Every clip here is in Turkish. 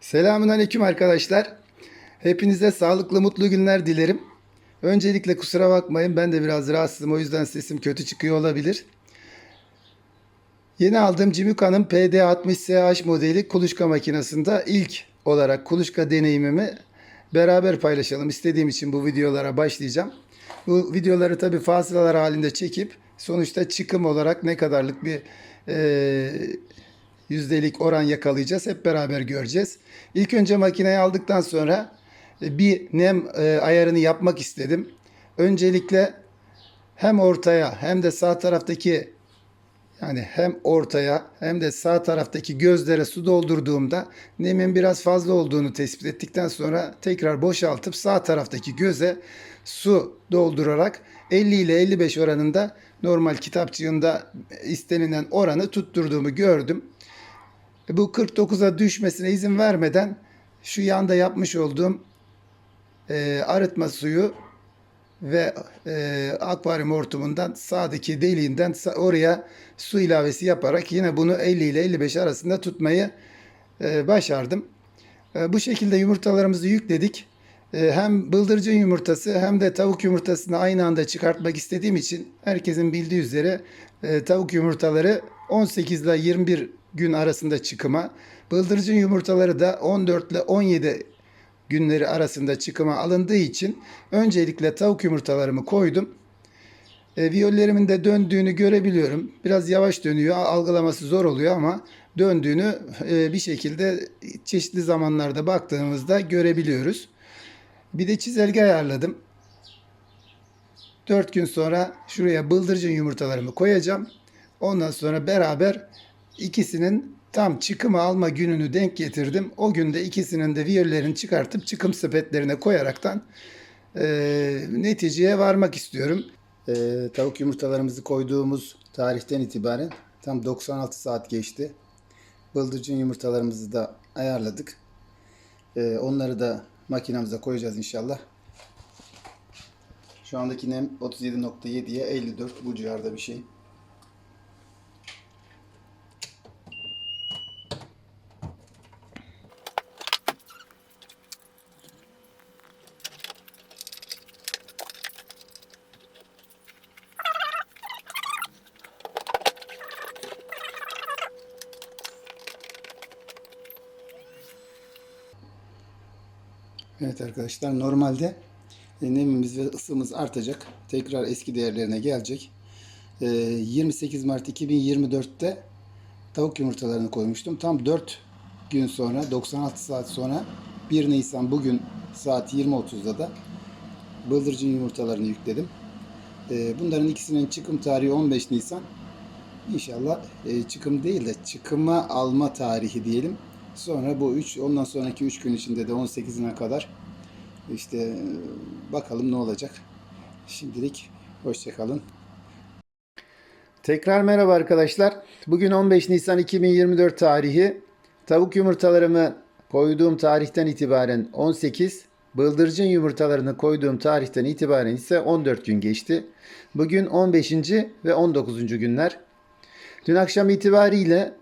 Selamun aleyküm arkadaşlar. Hepinize sağlıklı mutlu günler dilerim. Öncelikle kusura bakmayın ben de biraz rahatsızım o yüzden sesim kötü çıkıyor olabilir. Yeni aldığım Cimika'nın PD60SH modeli kuluçka makinesinde ilk olarak kuluçka deneyimimi beraber paylaşalım istediğim için bu videolara başlayacağım. Bu videoları tabi fasılalar halinde çekip sonuçta çıkım olarak ne kadarlık bir eee yüzdelik oran yakalayacağız. Hep beraber göreceğiz. İlk önce makineyi aldıktan sonra e, bir nem e, ayarını yapmak istedim. Öncelikle hem ortaya hem de sağ taraftaki yani hem ortaya hem de sağ taraftaki gözlere su doldurduğumda nemin biraz fazla olduğunu tespit ettikten sonra tekrar boşaltıp sağ taraftaki göze su doldurarak 50 ile 55 oranında normal kitapçığında istenilen oranı tutturduğumu gördüm. Bu 49'a düşmesine izin vermeden şu yanda yapmış olduğum e, arıtma suyu ve e, akvaryum hortumundan sağdaki deliğinden oraya su ilavesi yaparak yine bunu 50 ile 55 arasında tutmayı e, başardım. E, bu şekilde yumurtalarımızı yükledik. E, hem bıldırcın yumurtası hem de tavuk yumurtasını aynı anda çıkartmak istediğim için herkesin bildiği üzere e, tavuk yumurtaları 18 ile 21 gün arasında çıkıma, bıldırcın yumurtaları da 14 ile 17 günleri arasında çıkıma alındığı için öncelikle tavuk yumurtalarımı koydum. E, viyollerimin de döndüğünü görebiliyorum. Biraz yavaş dönüyor, algılaması zor oluyor ama döndüğünü e, bir şekilde çeşitli zamanlarda baktığımızda görebiliyoruz. Bir de çizelge ayarladım. 4 gün sonra şuraya bıldırcın yumurtalarımı koyacağım. Ondan sonra beraber ikisinin tam çıkımı alma gününü denk getirdim. O günde ikisinin de viyollerini çıkartıp çıkım sepetlerine koyaraktan e, neticeye varmak istiyorum. E, tavuk yumurtalarımızı koyduğumuz tarihten itibaren tam 96 saat geçti. Bıldırcın yumurtalarımızı da ayarladık. E, onları da makinamıza koyacağız inşallah. Şu andaki nem 37.7'ye 54 bu civarda bir şey. Evet arkadaşlar normalde e, nemimiz ve ısımız artacak. Tekrar eski değerlerine gelecek. E, 28 Mart 2024'te tavuk yumurtalarını koymuştum. Tam 4 gün sonra 96 saat sonra 1 Nisan bugün saat 20.30'da da bıldırcın yumurtalarını yükledim. E, Bunların ikisinin çıkım tarihi 15 Nisan. İnşallah e, çıkım değil de çıkıma alma tarihi diyelim. Sonra bu 3 ondan sonraki 3 gün içinde de 18'ine kadar işte bakalım ne olacak. Şimdilik hoşçakalın. Tekrar merhaba arkadaşlar. Bugün 15 Nisan 2024 tarihi. Tavuk yumurtalarımı koyduğum tarihten itibaren 18, bıldırcın yumurtalarını koyduğum tarihten itibaren ise 14 gün geçti. Bugün 15. ve 19. günler. Dün akşam itibariyle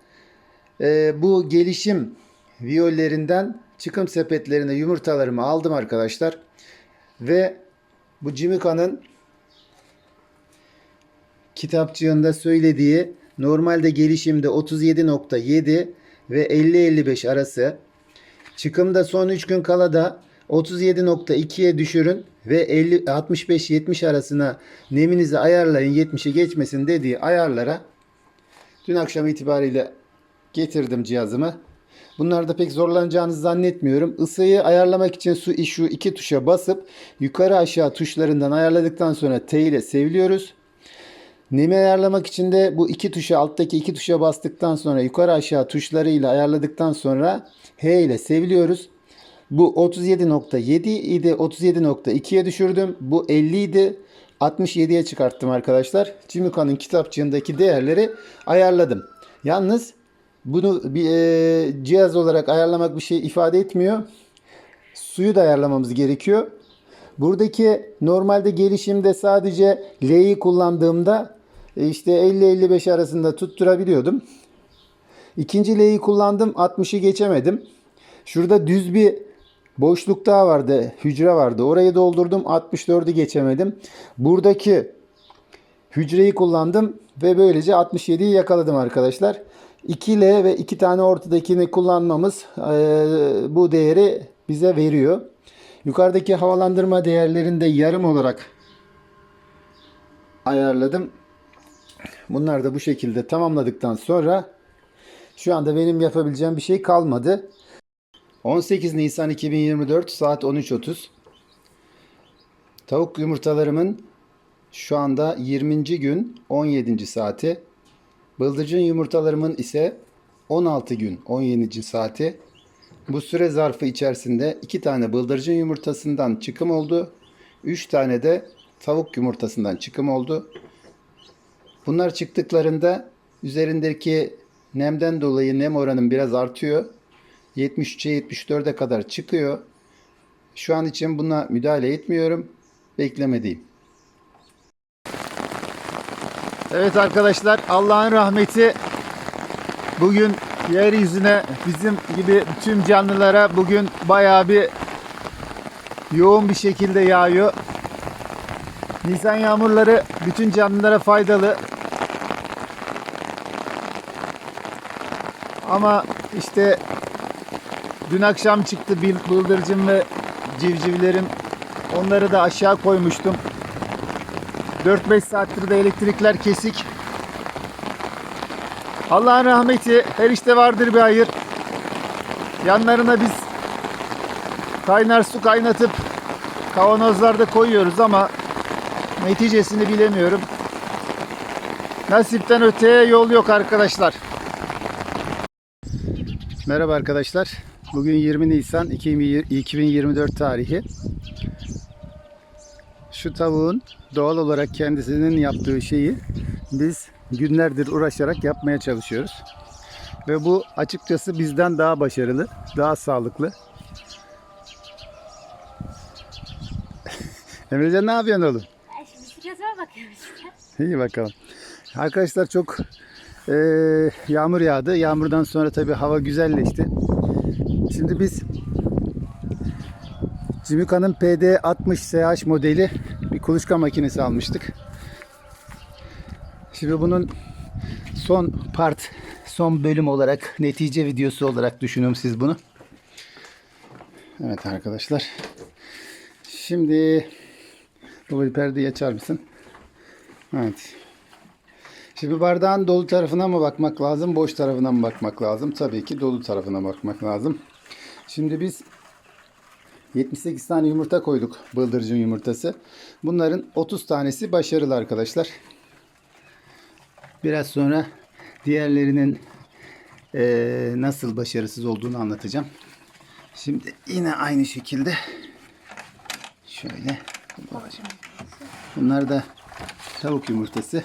e, bu gelişim viyollerinden çıkım sepetlerine yumurtalarımı aldım arkadaşlar. Ve bu Cimika'nın kitapçığında söylediği normalde gelişimde 37.7 ve 50-55 arası. Çıkımda son 3 gün kala da 37.2'ye düşürün ve 50 65-70 arasına neminizi ayarlayın 70'i geçmesin dediği ayarlara dün akşam itibariyle getirdim cihazımı. Bunlarda pek zorlanacağınızı zannetmiyorum. Isıyı ayarlamak için su şu iki tuşa basıp yukarı aşağı tuşlarından ayarladıktan sonra T ile seviliyoruz. Nemi ayarlamak için de bu iki tuşa alttaki iki tuşa bastıktan sonra yukarı aşağı tuşlarıyla ayarladıktan sonra H ile seviliyoruz. Bu 37.7 idi. 37.2'ye düşürdüm. Bu 50 idi. 67'ye çıkarttım arkadaşlar. Cimika'nın kitapçığındaki değerleri ayarladım. Yalnız bunu bir e, cihaz olarak ayarlamak bir şey ifade etmiyor. Suyu da ayarlamamız gerekiyor. Buradaki normalde gelişimde sadece L'yi kullandığımda e, işte 50-55 arasında tutturabiliyordum. İkinci L'yi kullandım 60'ı geçemedim. Şurada düz bir boşluk daha vardı. Hücre vardı. Orayı doldurdum. 64'ü geçemedim. Buradaki hücreyi kullandım ve böylece 67'yi yakaladım arkadaşlar. 2L ve 2 tane ortadakini kullanmamız eee, bu değeri bize veriyor. Yukarıdaki havalandırma değerlerini de yarım olarak ayarladım. Bunlar da bu şekilde tamamladıktan sonra şu anda benim yapabileceğim bir şey kalmadı. 18 Nisan 2024 saat 13.30. Tavuk yumurtalarımın şu anda 20. gün 17. saati. Bıldırcın yumurtalarımın ise 16 gün 17. saati. Bu süre zarfı içerisinde 2 tane bıldırcın yumurtasından çıkım oldu. 3 tane de tavuk yumurtasından çıkım oldu. Bunlar çıktıklarında üzerindeki nemden dolayı nem oranım biraz artıyor. 73'e 74'e kadar çıkıyor. Şu an için buna müdahale etmiyorum. Beklemedeyim. Evet arkadaşlar Allah'ın rahmeti bugün yeryüzüne bizim gibi tüm canlılara bugün bayağı bir yoğun bir şekilde yağıyor. Nisan yağmurları bütün canlılara faydalı. Ama işte dün akşam çıktı bıldırcın ve civcivlerim. Onları da aşağı koymuştum. 4-5 saattir de elektrikler kesik. Allah'ın rahmeti her işte vardır bir hayır. Yanlarına biz kaynar su kaynatıp kavanozlarda koyuyoruz ama neticesini bilemiyorum. Nasipten öteye yol yok arkadaşlar. Merhaba arkadaşlar. Bugün 20 Nisan 2024 tarihi. Şu tavuğun doğal olarak kendisinin yaptığı şeyi biz günlerdir uğraşarak yapmaya çalışıyoruz. Ve bu açıkçası bizden daha başarılı, daha sağlıklı. Emrecan ne yapıyorsun oğlum? Şimdi bakıyorum işte. İyi bakalım. Arkadaşlar çok eee, yağmur yağdı. Yağmurdan sonra tabii hava güzelleşti. Şimdi biz Cimika'nın PD60 SH modeli bir kuluçka makinesi almıştık. Şimdi bunun son part, son bölüm olarak, netice videosu olarak düşünün siz bunu. Evet arkadaşlar. Şimdi bu perdeyi açar mısın? Evet. Şimdi bardağın dolu tarafına mı bakmak lazım, boş tarafına mı bakmak lazım? Tabii ki dolu tarafına bakmak lazım. Şimdi biz 78 tane yumurta koyduk, bıldırcın yumurtası. Bunların 30 tanesi başarılı arkadaşlar. Biraz sonra diğerlerinin eee, nasıl başarısız olduğunu anlatacağım. Şimdi yine aynı şekilde şöyle. Bunlar da tavuk yumurtası.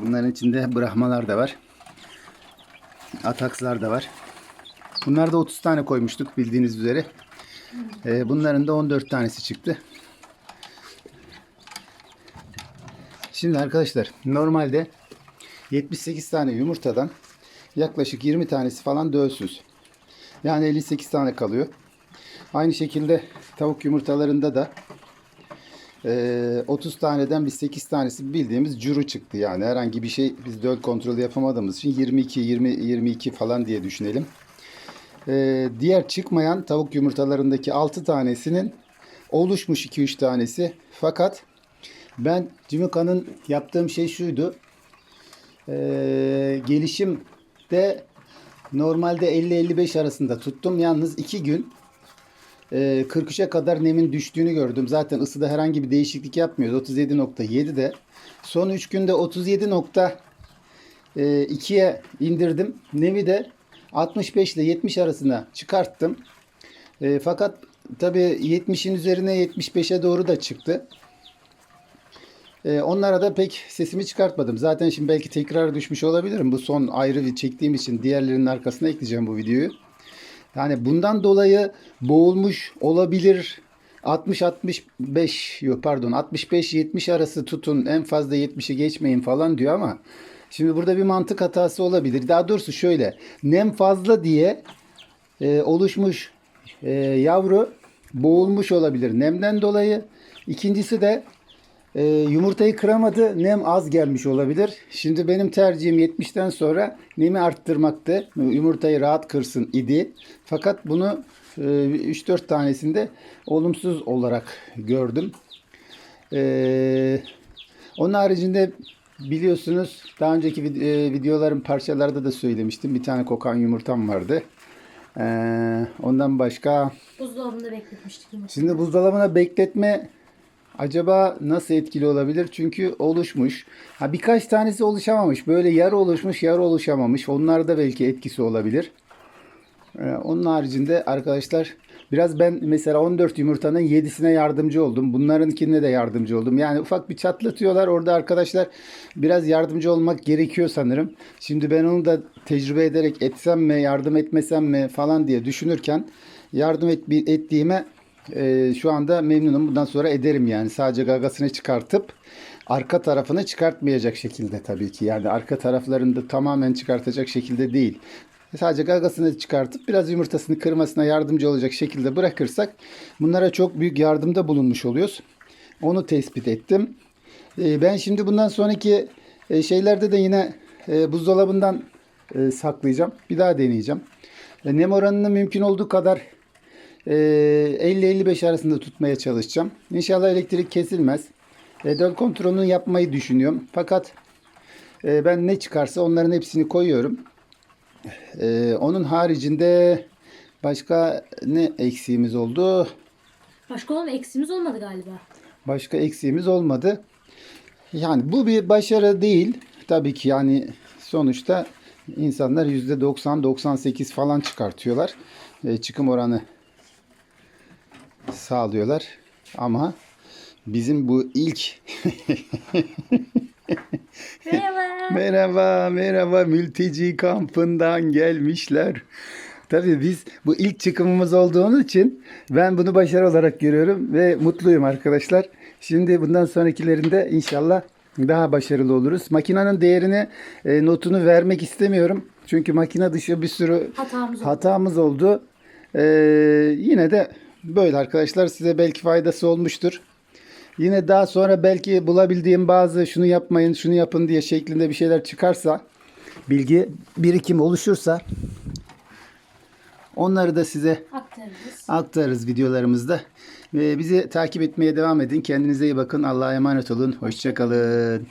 Bunların içinde brahmalar da var. Atakslar da var. Bunlar da 30 tane koymuştuk bildiğiniz üzere. Ee, bunların da 14 tanesi çıktı. Şimdi arkadaşlar normalde 78 tane yumurtadan yaklaşık 20 tanesi falan dölsüz. Yani 58 tane kalıyor. Aynı şekilde tavuk yumurtalarında da ee, 30 taneden bir 8 tanesi bildiğimiz curu çıktı yani. Herhangi bir şey biz döl kontrolü yapamadığımız için 22 20 22 falan diye düşünelim. Ee, diğer çıkmayan tavuk yumurtalarındaki 6 tanesinin oluşmuş 2-3 tanesi. Fakat ben Cimika'nın yaptığım şey şuydu. Ee, gelişimde normalde 50-55 arasında tuttum. Yalnız 2 gün e, 43'e kadar nemin düştüğünü gördüm. Zaten ısıda herhangi bir değişiklik yapmıyoruz. 37.7'de. Son 3 günde 37.2'ye indirdim. Nemi de 65 ile 70 arasına çıkarttım. E, fakat tabi 70'in üzerine 75'e doğru da çıktı. E, onlara da pek sesimi çıkartmadım. Zaten şimdi belki tekrar düşmüş olabilirim. Bu son ayrı bir çektiğim için diğerlerinin arkasına ekleyeceğim bu videoyu. Yani bundan dolayı boğulmuş olabilir. 60 65 yok pardon 65 70 arası tutun en fazla 70'i geçmeyin falan diyor ama şimdi burada bir mantık hatası olabilir. Daha doğrusu şöyle nem fazla diye e, oluşmuş e, yavru boğulmuş olabilir nemden dolayı. İkincisi de e, yumurtayı kıramadı. Nem az gelmiş olabilir. Şimdi benim tercihim 70'ten sonra nemi arttırmaktı. Yumurtayı rahat kırsın idi. Fakat bunu e, 3-4 tanesinde olumsuz olarak gördüm. E, onun haricinde biliyorsunuz daha önceki e, videoların parçalarda da söylemiştim. Bir tane kokan yumurtam vardı. E, ondan başka Buzdolabında bekletmiştik yumurtayı. Şimdi buzdolabına bekletme acaba nasıl etkili olabilir? Çünkü oluşmuş. Ha birkaç tanesi oluşamamış. Böyle yarı oluşmuş, yarı oluşamamış. Onlarda belki etkisi olabilir. Ee, onun haricinde arkadaşlar biraz ben mesela 14 yumurtanın 7'sine yardımcı oldum. Bunlarınkine de yardımcı oldum. Yani ufak bir çatlatıyorlar. Orada arkadaşlar biraz yardımcı olmak gerekiyor sanırım. Şimdi ben onu da tecrübe ederek etsem mi, yardım etmesem mi falan diye düşünürken yardım et, ettiğime e, şu anda memnunum. Bundan sonra ederim yani. Sadece gagasını çıkartıp arka tarafını çıkartmayacak şekilde tabii ki. Yani arka taraflarını da tamamen çıkartacak şekilde değil. Sadece gagasını çıkartıp biraz yumurtasını kırmasına yardımcı olacak şekilde bırakırsak bunlara çok büyük yardımda bulunmuş oluyoruz. Onu tespit ettim. E, ben şimdi bundan sonraki e, şeylerde de yine e, buzdolabından e, saklayacağım. Bir daha deneyeceğim. Nem oranını mümkün olduğu kadar e, 50-55 arasında tutmaya çalışacağım. İnşallah elektrik kesilmez. Döl kontrolünü yapmayı düşünüyorum. Fakat ben ne çıkarsa onların hepsini koyuyorum. E, onun haricinde başka ne eksiğimiz oldu? Başka olan eksiğimiz olmadı galiba. Başka eksiğimiz olmadı. Yani bu bir başarı değil. Tabii ki yani sonuçta insanlar %90-98 falan çıkartıyorlar. E, çıkım oranı sağlıyorlar. Ama bizim bu ilk Merhaba. Merhaba, merhaba mülteci kampından gelmişler. Tabii biz bu ilk çıkımımız olduğu için ben bunu başarı olarak görüyorum ve mutluyum arkadaşlar. Şimdi bundan sonrakilerinde inşallah daha başarılı oluruz. Makinenin değerini, e, notunu vermek istemiyorum. Çünkü makine dışı bir sürü Hatamız oldu. hatamız oldu. Ee, yine de böyle arkadaşlar size belki faydası olmuştur. Yine daha sonra belki bulabildiğim bazı şunu yapmayın, şunu yapın diye şeklinde bir şeyler çıkarsa, bilgi birikim oluşursa onları da size Aktarırız. aktarırız videolarımızda. Ve bizi takip etmeye devam edin. Kendinize iyi bakın. Allah'a emanet olun. Hoşçakalın.